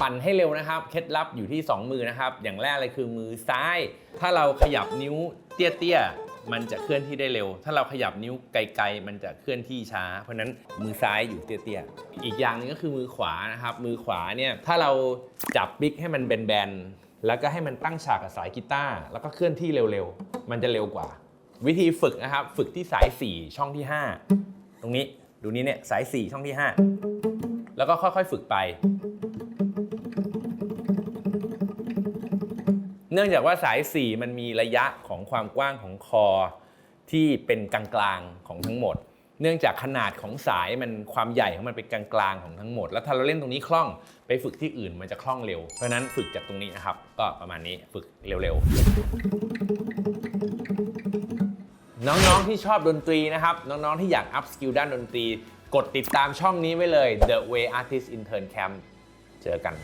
ปั่นให้เร็วนะครับ เคล็ดลับอยู่ที่ 2 มือนะครับ อย่างแรกเลยคือมือซ้าย ถ้าเราขยับนิ้วเตี้ยๆ มันจะเคลื่อนที่ได้เร็ว ถ้าเราขยับนิ้วไกลๆ มันจะเคลื่อนที่ช้า เพราะนั้นมือซ้ายอยู่เตี้ยๆ อีกอย่างนึงก็คือมือขวานะครับ มือขวาเนี่ย ถ้าเราจับบิ๊กให้มันแบนๆ แล้วก็ให้มันตั้งฉากกับสายกีตาร์ แล้วก็เคลื่อนที่เร็วๆ มันจะเร็วกว่า วิธีฝึกนะครับ ฝึกที่สาย 4 ช่องที่ 5 ตรงนี้ ดูนี้เนี่ย สาย 4 ช่องที่ 5 แล้วก็ค่อยๆ ฝึกไป เนื่องจากว่าสาย 4 มันมีระยะของความกว้างของคอที่เป็นกลางๆของทั้งหมด เนื่องจากขนาดของสายมันความใหญ่ของมันเป็นกลางๆของทั้งหมด แล้วถ้าเราเล่นตรงนี้คล่องไปฝึกที่อื่นมันจะคล่องเร็ว เพราะนั้นฝึกจากตรงนี้นะครับ ก็ประมาณนี้ฝึกเร็วๆ น้องๆที่ชอบดนตรีนะครับ น้องๆที่อยากอัพสกิลด้านดนตรี กดติดตามช่องนี้ไว้เลย The Way Artist Intern Camp เจอกัน